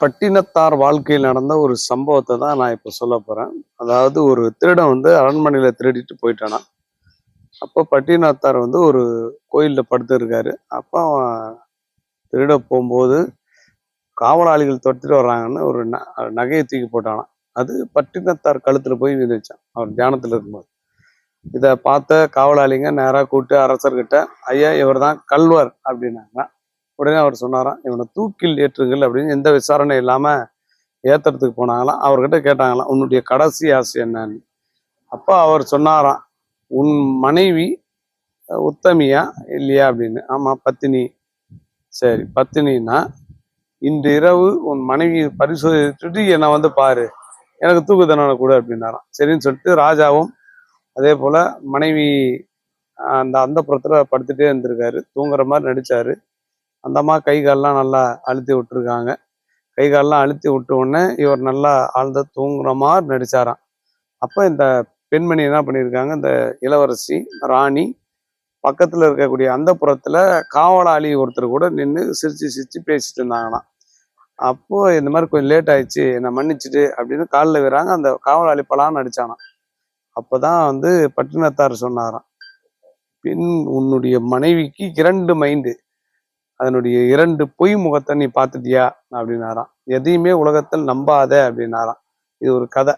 பட்டினத்தார் வாழ்க்கையில் நடந்த ஒரு சம்பவத்தை தான் நான் இப்போ சொல்ல போகிறேன் அதாவது ஒரு திருடன் வந்து அரண்மனையில் திருடிட்டு போயிட்டானா. அப்போ பட்டினத்தார் வந்து ஒரு கோயிலில் படுத்துருக்காரு. அப்போ அவன் திருட போகும்போது காவலாளிகள் தொடுத்துட்டு வர்றாங்கன்னு ஒரு ந நகையை தூக்கி போட்டானான் அது பட்டினத்தார் கழுத்தில் போய் விழுந்துச்சான் அவர் தியானத்தில் இருக்கும்போது. இதை பார்த்த காவலாளிங்க நேராக கூப்பிட்டு அரசர்கிட்ட ஐயா இவர் தான் கல்வர் அப்படின்னாங்க. உடனே அவர் சொன்னாராம் இவனை தூக்கில் ஏற்றுங்கள் அப்படின்னு எந்த விசாரணை இல்லாமல் ஏத்துறதுக்கு போனாங்களாம். அவர்கிட்ட கேட்டாங்களாம் உன்னுடைய கடைசி ஆசை என்னன்னு? அப்போ அவர் சொன்னாராம் உன் மனைவி உத்தமியா இல்லையா? அப்படின்னு. ஆமாம் பத்தினி. சரி பத்தினின்னா இன்று இரவு உன் மனைவி பரிசோதிச்சுட்டு என்னை வந்து பாரு. எனக்கு தூக்கு தண்டனை கொடு அப்படின்னாராம். சரின்னு சொல்லிட்டு ராஜாவும் அதே போல் மனைவி அந்த அந்த புறத்தில் படுத்துகிட்டே இருந்திருக்காரு. தூங்குற மாதிரி நடிச்சாரு. அந்தம்மா கை கால்லாம் நல்லா அழுத்தி விட்டுருக்காங்க. கை கால்லாம் அழுத்தி விட்ட உடனே இவர் நல்லா ஆழ்ந்த தூங்குற மாதிரி நடிச்சாராம். அப்போ இந்த பெண்மணி என்ன பண்ணியிருக்காங்க இந்த இளவரசி ராணி பக்கத்தில் இருக்கக்கூடிய அந்த புறத்தில் காவலாளி ஒருத்தர் கூட நின்று சிரித்து சிரித்து பேசிட்டு இருந்தாங்களாம். அப்போது இந்த மாதிரி கொஞ்சம் லேட் ஆயிடுச்சு என்னை மன்னிச்சிட்டு அப்படின்னு காலில் விடுறாங்க. அந்த காவலாளி பலான்னு அப்போ தான் வந்து பட்டினத்தார் சொன்னாராம் பின் உன்னுடைய மனைவிக்கு இரண்டு மைண்டு. அதனுடைய இரண்டு பொய் முகத்தை நீ பார்த்துட்டியா? அப்படின்னாராம். எதையுமே உலகத்தில் நம்பாத அப்படின்னாராம். இது ஒரு கதை.